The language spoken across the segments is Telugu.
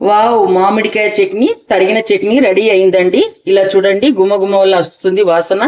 వావ్ మామిడికాయ చట్నీ తరిగిన చట్నీ రెడీ అయిందండి. ఇలా చూడండి గుమ గుమ వల్ల వస్తుంది వాసన.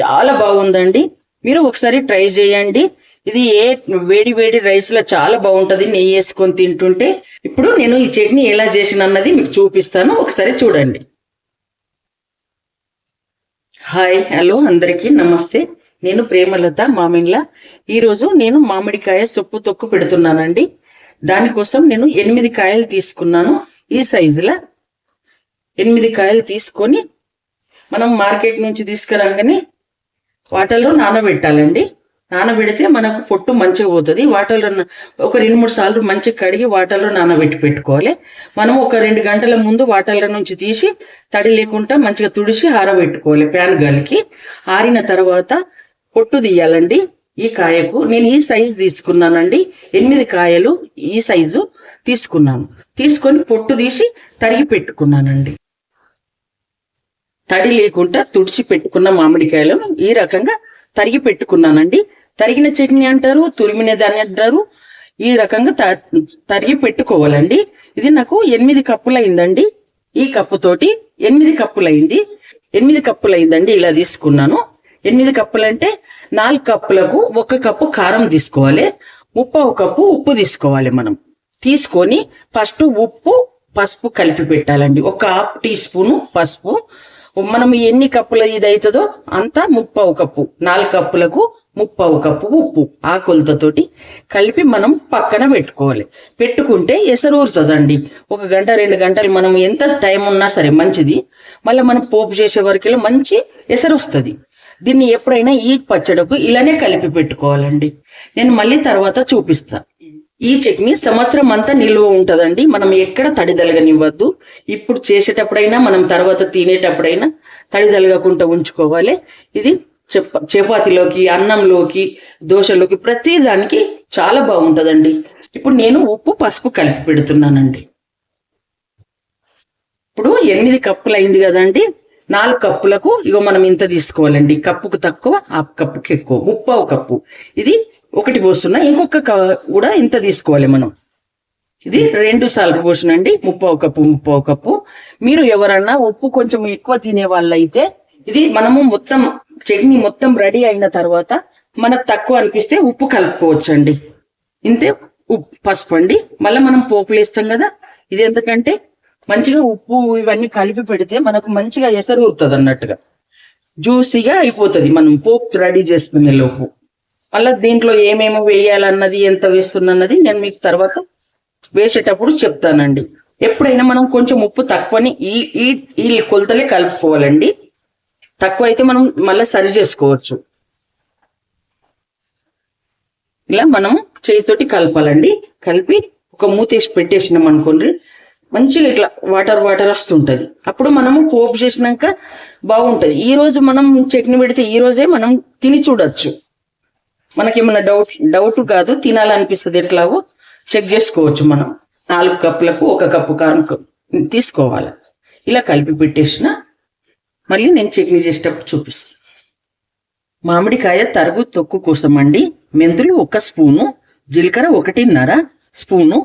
చాలా బాగుందండి. మీరు ఒకసారి ట్రై చేయండి. ఇది ఏ వేడి వేడి రైస్లో చాలా బాగుంటుంది నెయ్యి వేసుకొని తింటుంటే. ఇప్పుడు నేను ఈ చట్నీ ఎలా చేసిన అన్నది మీకు చూపిస్తాను. ఒకసారి చూడండి. హాయ్ హలో అందరికీ నమస్తే. నేను ప్రేమలత మామిండ్ల ఈరోజు నేను మామిడికాయ సొప్పు తొక్కు పెడుతున్నానండి. దానికోసం నేను ఎనిమిది కాయలు తీసుకున్నాను. ఈ సైజులో ఎనిమిది కాయలు తీసుకొని మనం మార్కెట్ నుంచి తీసుకురాగానే వాటర్లో నానబెట్టాలండి. నానబెడితే మనకు పొట్టు మంచిగా పోతుంది. వాటర్లో ఒక రెండు మూడు సార్లు మంచిగా కడిగి వాటర్లో నానబెట్టి పెట్టుకోవాలి. మనం ఒక రెండు గంటల ముందు వాటర్ల నుంచి తీసి తడి లేకుండా మంచిగా తుడిచి ఆరబెట్టుకోవాలి ప్యాన్ గాలికి. ఆరిన తర్వాత పొట్టు తీయాలండి ఈ కాయకు. నేను ఈ సైజు తీసుకున్నానండి. ఎనిమిది కాయలు ఈ సైజు తీసుకున్నాను. తీసుకొని పొట్టు తీసి తరిగి పెట్టుకున్నానండి. తడి లేకుండా తుడిచి పెట్టుకున్న మామిడికాయలను ఈ రకంగా తరిగి పెట్టుకున్నానండి. తరిగిన చట్నీ అంటారు తురిమిన దాన్ని అంటారు. ఈ రకంగా త- తరిగి పెట్టుకోవాలండి. ఇది నాకు ఎనిమిది కప్పులు అయిందండి ఈ కప్పుతోటి ఎనిమిది కప్పులు అయింది ఎనిమిది కప్పులు అయిందండి ఇలా తీసుకున్నాను. ఎనిమిది కప్పులు అంటే నాలుగు కప్పులకు ఒక కప్పు కారం తీసుకోవాలి. ముప్పావు కప్పు ఉప్పు తీసుకోవాలి మనం. తీసుకొని ఫస్ట్ ఉప్పు పసుపు కలిపి పెట్టాలండి. ఒక హాఫ్ టీ స్పూను పసుపు. మనం ఎన్ని కప్పుల ఇది అవుతుందో అంత ముప్పావు కప్పు నాలుగు కప్పులకు ముప్పావు కప్పు ఉప్పు ఆ కొలతతోటి కలిపి మనం పక్కన పెట్టుకోవాలి. పెట్టుకుంటే ఎసరు ఊరుతుందండి ఒక గంట రెండు గంటలు మనం ఎంత టైం ఉన్నా సరే మంచిది. మళ్ళీ మనం పోపు చేసే వరకు మంచి ఎసరు వస్తుంది దీన్ని ఎప్పుడైనా ఈ పచ్చడకు ఇలానే కలిపి పెట్టుకోవాలండి. నేను మళ్ళీ తర్వాత చూపిస్తాను ఈ చట్నీ సంవత్సరం అంతా నిల్వ ఉంటదండి. మనం ఎక్కడ తడిదలగనివ్వద్దు ఇప్పుడు చేసేటప్పుడైనా మనం తర్వాత తినేటప్పుడైనా తడిదలగకుండా ఉంచుకోవాలి. ఇది చప చపాతీలోకి అన్నంలోకి దోశలోకి ప్రతి దానికి చాలా బాగుంటుందండి. ఇప్పుడు నేను ఉప్పు పసుపు కలిపి పెడుతున్నానండి. ఇప్పుడు ఎనిమిది కప్పులు అయింది కదండి. నాలుగు కప్పులకు ఇగో మనం ఇంత తీసుకోవాలండి. కప్పుకు తక్కువ ఆ కప్పుకి ఎక్కువ ముప్పావు కప్పు. ఇది ఒకటి పోస్తున్నా ఇంకొక కూడా ఇంత తీసుకోవాలి మనం. ఇది రెండు సార్లు పోసినండి ముప్పో కప్పు ముప్పో కప్పు. మీరు ఎవరన్నా ఉప్పు కొంచెం ఎక్కువ తినే వాళ్ళైతే ఇది మనము మొత్తం చట్నీ మొత్తం రెడీ అయిన తర్వాత మనకు తక్కువ అనిపిస్తే ఉప్పు కలుపుకోవచ్చండి. ఇంతే ఉప్పు పసుపు అండి. మళ్ళీ మనం పోపులు వేస్తాం కదా ఇది ఎందుకంటే మంచిగా ఉప్పు ఇవన్నీ కలిపి పెడితే మనకు మంచిగా ఎసరు ఊరుతుంది అన్నట్టుగా జ్యూసీగా అయిపోతుంది మనం పోపు రెడీ చేసుకునే లోపు. మళ్ళీ దీంట్లో ఏమేమి వేయాలన్నది ఎంత వేస్తున్నది నేను మీకు తర్వాత వేసేటప్పుడు చెప్తానండి. ఎప్పుడైనా మనం కొంచెం ఉప్పు తక్కువని ఈ ఈ ఈ కొలతలే కలుపుకోవాలండి. తక్కువ అయితే మనం మళ్ళీ సరి చేసుకోవచ్చు. ఇలా మనం చేతితోటి కలపాలండి. కలిపి ఒక మూతేసి పెట్టేసినాం అనుకోండి మంచిగా ఇట్లా వాటర్ వాటర్ వస్తుంటది. అప్పుడు మనము పోపు చేసినాక బాగుంటది. ఈ రోజు మనం చట్నీ పెడితే ఈ రోజే మనం తిని చూడొచ్చు. మనకేమన్నా డౌట్ డౌట్ కాదు తినాలనిపిస్తుంది ఎట్లాగో చెక్ చేసుకోవచ్చు మనం. నాలుగు కప్పులకు ఒక కప్పు కారం తీసుకోవాలి. ఇలా కలిపి పెట్టేసిన మళ్ళీ నేను చట్నీ చేసేటప్పుడు చూపిస్తాను మామిడికాయ తరుగు తొక్కు కోసం అండి మెంతులు ఒక స్పూను జీలకర్ర ఒకటిన్నర స్పూను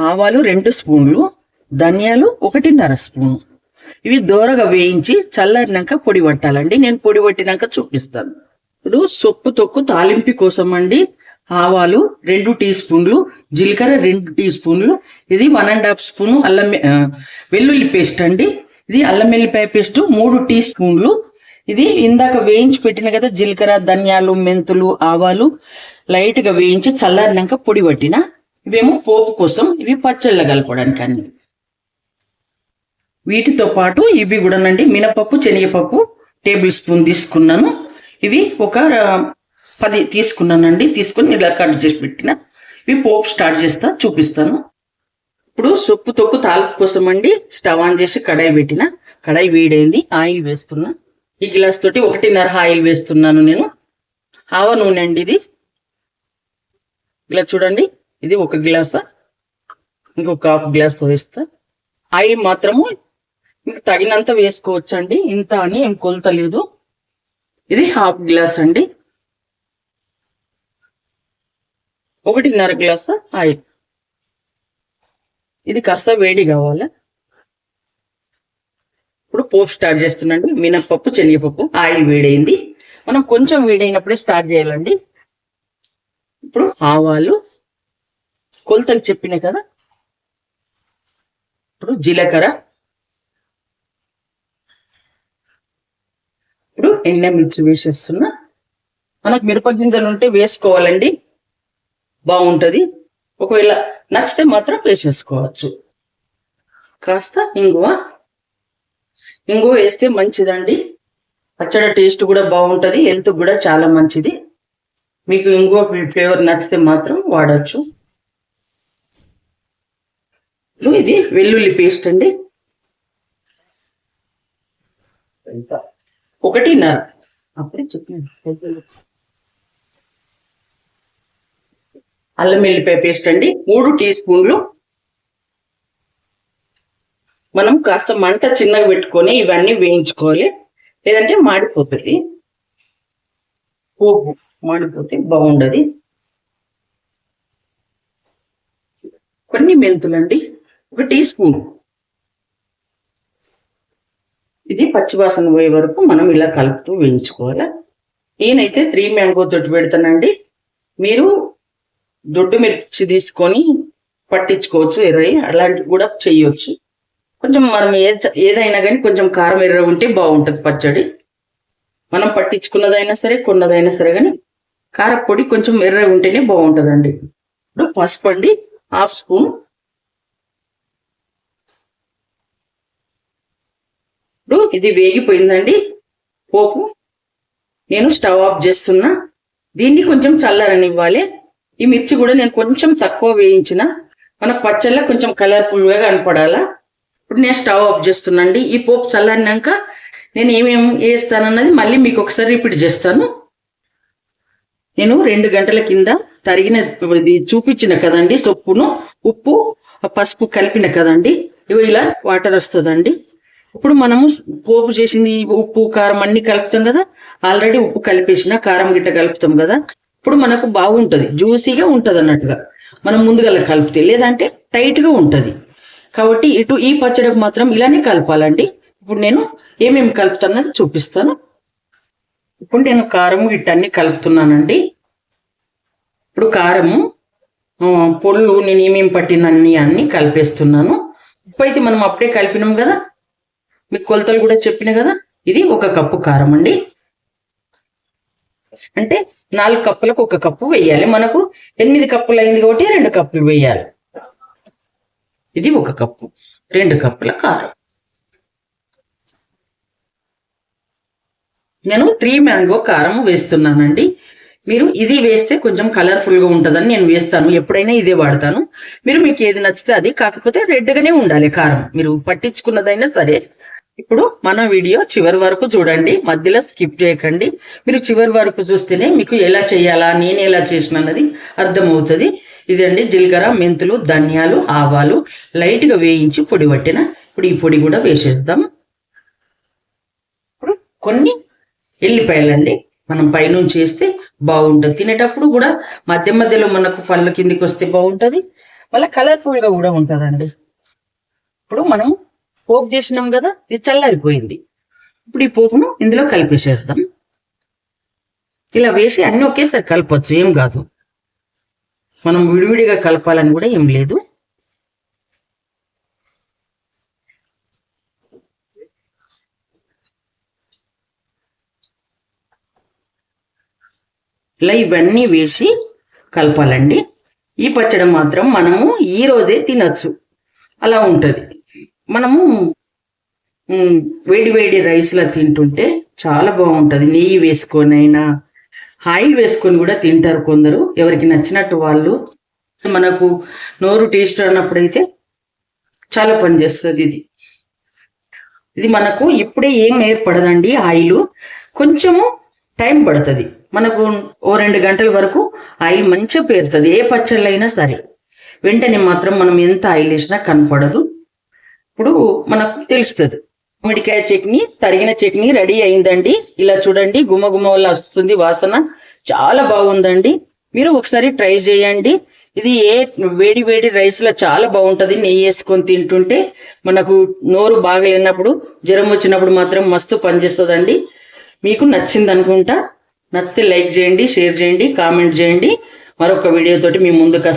ఆవాలు రెండు స్పూన్లు ధనియాలు ఒకటిన్నర స్పూను. ఇవి దోరగా వేయించి చల్లారినాక పొడి పట్టాలండి. నేను పొడి పట్టినాక చూపిస్తాను. ఇప్పుడు సొప్పు తొక్కు తాలింపు కోసం అండి ఆవాలు రెండు టీ స్పూన్లు జీలకర్ర రెండు టీ స్పూన్లు. ఇది వన్ అండ్ హాఫ్ స్పూన్ అల్లం వెల్లుల్లి పేస్ట్ అండి. ఇది అల్లం వెల్లిపాయ పేస్ట్ మూడు టీ స్పూన్లు. ఇది ఇందాక వేయించి పెట్టిన కదా జీలకర్ర ధనియాలు మెంతులు ఆవాలు. లైట్గా వేయించి చల్లారినాక పొడి పట్టిన. ఇవేమో పోపు కోసం ఇవి పచ్చళ్ళ కలపడానికి అన్ని. వీటితో పాటు ఇవి కూడానండి మినపప్పు శనగపప్పు టేబుల్ స్పూన్ తీసుకున్నాను. ఇవి ఒక పది తీసుకున్నానండి. తీసుకుని ఇలా కట్ చేసి పెట్టిన. ఇవి పోపు స్టార్ట్ చేస్తా చూపిస్తాను. ఇప్పుడు సొప్పు తొక్కు తాలింపు కోసం అండి స్టవ్ ఆన్ చేసి కడాయి పెట్టిన. కడాయి వేడైంది ఆయిల్ వేస్తున్నా. ఈ గ్లాస్ తోటి ఒకటిన్నర ఆయిల్ వేస్తున్నాను నేను. ఆవ నూనె అండి ఇది. ఇలా చూడండి ఇది ఒక గ్లాస్? ఇంకొక హాఫ్ గ్లాస్ వేస్తా. ఆయిల్ మాత్రము మీకు తగినంత వేసుకోవచ్చండి. ఇంత అని ఏం కొలత లేదు. ఇది హాఫ్ గ్లాస్ అండి. ఒకటిన్నర గ్లాస్ ఆయిల్. ఇది కాస్త వేడి కావాలి. ఇప్పుడు పోపు స్టార్ట్ చేస్తున్నాండి మినప్పప్పు శనగపప్పు ఆయిల్ వేడైంది. మనం కొంచెం వేడైనప్పుడే స్టార్ట్ చేయాలండి. ఇప్పుడు ఆవాలు కొలతలు చెప్పిన కదా. ఇప్పుడు జీలకర్ర ఎండ మిర్చి వేసేస్తున్నా. మనకు మిరప గింజలు ఉంటే వేసుకోవాలండి. బాగుంటుంది. ఒకవేళ నచ్చితే మాత్రం వేసేసుకోవచ్చు. కాస్త ఇంగువ. ఇంగువ వేస్తే మంచిదండి. పచ్చడి టేస్ట్ కూడా బాగుంటుంది. హెల్త్ కూడా చాలా మంచిది. మీకు ఇంగువ ఫ్లేవర్ నచ్చితే మాత్రం వాడచ్చు. ఇది వెల్లుల్లి పేస్ట్ అండి. ఒకటిన్నర. అప్పుడే చెప్పాను. అల్లం వెల్లిపాయ పేస్ట్ అండి. మూడు టీ స్పూన్లు. మనం కాస్త మంట చిన్నగా పెట్టుకొని ఇవన్నీ వేయించుకోవాలి. లేదంటే మాడిపోతుంది. పోపు మాడిపోతే బాగుండదు. కొన్ని మెంతులండి. ఒక టీ స్పూన్. ఇది పచ్చివాసన పోయే వరకు మనం ఇలా కలుపుతూ వేయించుకోవాలి? నేనైతే త్రీ మ్యాంగో తోటి పెడతానండి. మీరు దొడ్డు మిర్చి తీసుకొని పట్టించుకోవచ్చు ఎర్రయి. అలాంటివి కూడా చేయొచ్చు. కొంచెం మనం ఏ ఏదైనా కానీ కొంచెం కారం ఎర్ర ఉంటే బాగుంటుంది పచ్చడి. మనం పట్టించుకున్నదైనా సరే కొన్నదైనా సరే కానీ కారపొడి కొంచెం ఎర్ర ఉంటేనే బాగుంటుందండి. ఇప్పుడు పసుపు అండి హాఫ్ స్పూన్ ఇప్పుడు ఇది వేగిపోయిందండి. పోపు. నేను స్టవ్ ఆఫ్ చేస్తున్నా. దీన్ని కొంచెం చల్లారనివ్వాలి. ఈ మిర్చి కూడా నేను కొంచెం తక్కువ వేయించిన. మన పచ్చళ్ళ కొంచెం కలర్ఫుల్గా కనపడాలా. ఇప్పుడు నేను స్టవ్ ఆఫ్ చేస్తున్నాండి. ఈ పోపు చల్లారినాక నేను ఏమేమి వేస్తానన్నది మళ్ళీ మీకు ఒకసారి రిపీట్ చేస్తాను. నేను రెండు గంటల కింద తరిగిన ఇది చూపించిన కదండి సొప్పును. ఉప్పు పసుపు కలిపిన కదండి. ఇవి ఇలా వాటర్ వస్తుందండి. ఇప్పుడు మనము పోపు చేసింది ఉప్పు కారం అన్ని కలుపుతాం కదా? ఆల్రెడీ ఉప్పు కలిపేసిన కారం గిట్ట కలుపుతాం కదా? ఇప్పుడు మనకు బాగుంటుంది జ్యూసీగా ఉంటుంది అన్నట్టుగా. మనం ముందుగా కలిపితే లేదంటే టైట్గా ఉంటుంది. కాబట్టి ఇటు ఈ పచ్చడికి మాత్రం ఇలానే కలపాలండి. ఇప్పుడు నేను ఏమేమి కలుపుతానది చూపిస్తాను. ఇప్పుడు నేను కారం గిట్ట అన్ని కలుపుతున్నానండి. ఇప్పుడు కారము పొడులు పొళ్ళు నేను ఏమేమి పట్టినన్ని అన్ని కలిపేస్తున్నాను. ఉప్పు అయితే మనం అప్పుడే కలిపినాం కదా? మీకు కొలతలు కూడా చెప్పిన కదా? ఇది ఒక కప్పు కారం అండి. అంటే నాలుగు కప్పులకు ఒక కప్పు వేయాలి. మనకు ఎనిమిది కప్పులు అయింది కాబట్టి రెండు కప్పులు వేయాలి. ఇది ఒక కప్పు. రెండు కప్పుల కారం. నేను త్రీ మ్యాంగో కారం వేస్తున్నానండి. మీరు ఇది వేస్తే కొంచెం కలర్ఫుల్గా ఉంటుందని నేను వేస్తాను. ఎప్పుడైనా ఇదే వాడతాను. మీరు మీకు ఏది నచ్చితే అది. కాకపోతే రెడ్గానే ఉండాలి కారం. మీరు పట్టించుకున్నదైనా సరే ఇప్పుడు మన వీడియో చివరి వరకు చూడండి మధ్యలో స్కిప్ చేయకండి. మీరు చివరి వరకు చూస్తేనే మీకు ఎలా చేయాలా నేను ఎలా చేసిన అన్నది అర్థమవుతుంది. ఇదండి జీలకర్ర మెంతులు ధనియాలు ఆవాలు. లైట్గా వేయించి పొడి పట్టిన ఇప్పుడు ఈ పొడి కూడా వేసేద్దాం. ఇప్పుడు కొన్ని ఎల్లిపాయలండి మనం పైనుంచి వేస్తే బాగుంటుంది. తినేటప్పుడు కూడా మధ్య మధ్యలో మనకు పళ్ళ కిందికి వస్తే బాగుంటుంది. మళ్ళీ కలర్ఫుల్గా కూడా ఉంటుందండి. ఇప్పుడు మనం పోపు చేసినాం కదా ఇది చల్లారిపోయింది. ఇప్పుడు ఈ పోపును ఇందులో కలిపేసేద్దాం. ఇలా వేసి అన్ని ఒకేసారి కలపచ్చు ఏం కాదు. మనం విడివిడిగా కలపాలని కూడా ఏం లేదు. ఇలా ఇవన్నీ వేసి కలపాలండి. ఈ పచ్చడి మాత్రం మనము ఈ రోజే తినొచ్చు. అలా ఉంటది. మనము వేడి వేడి రైస్లా తింటుంటే చాలా బాగుంటది. నెయ్యి వేసుకొని అయినా ఆయిల్ వేసుకొని కూడా తింటారు కొందరు. ఎవరికి నచ్చినట్టు వాళ్ళు. మనకు నోరు టేస్ట్ అన్నప్పుడైతే చాలా పనిచేస్తుంది ఇది. ఇది మనకు ఇప్పుడే ఏం ఏర్పడదండి ఆయిల్. కొంచెము టైం పడుతుంది. మనకు ఓ రెండు గంటల వరకు ఆయిల్ మంచిగా పేరుతుంది. ఏ పచ్చళ్ళు అయినా సరే. వెంటనే మాత్రం మనం ఎంత ఆయిల్ వేసినా కనపడదు. ఇప్పుడు మనకు తెలుస్తుంది. మామిడికాయ చట్నీ తరిగిన చట్నీ రెడీ అయిందండి. ఇలా చూడండి గుమ గుమ వల్ల వస్తుంది వాసన. చాలా బాగుందండి. మీరు ఒకసారి ట్రై చేయండి. ఇది ఏ వేడి వేడి రైస్లో చాలా బాగుంటుంది. నెయ్యి వేసుకొని తింటుంటే మనకు నోరు బాగలేనప్పుడు జ్వరం వచ్చినప్పుడు మాత్రం మస్తు పనిచేస్తుందండి. మీకు నచ్చింది అనుకుంటా నచ్చితే లైక్ చేయండి షేర్ చేయండి కామెంట్ చేయండి. మరొక వీడియోతోటి మీ ముందుకు వస్తాను.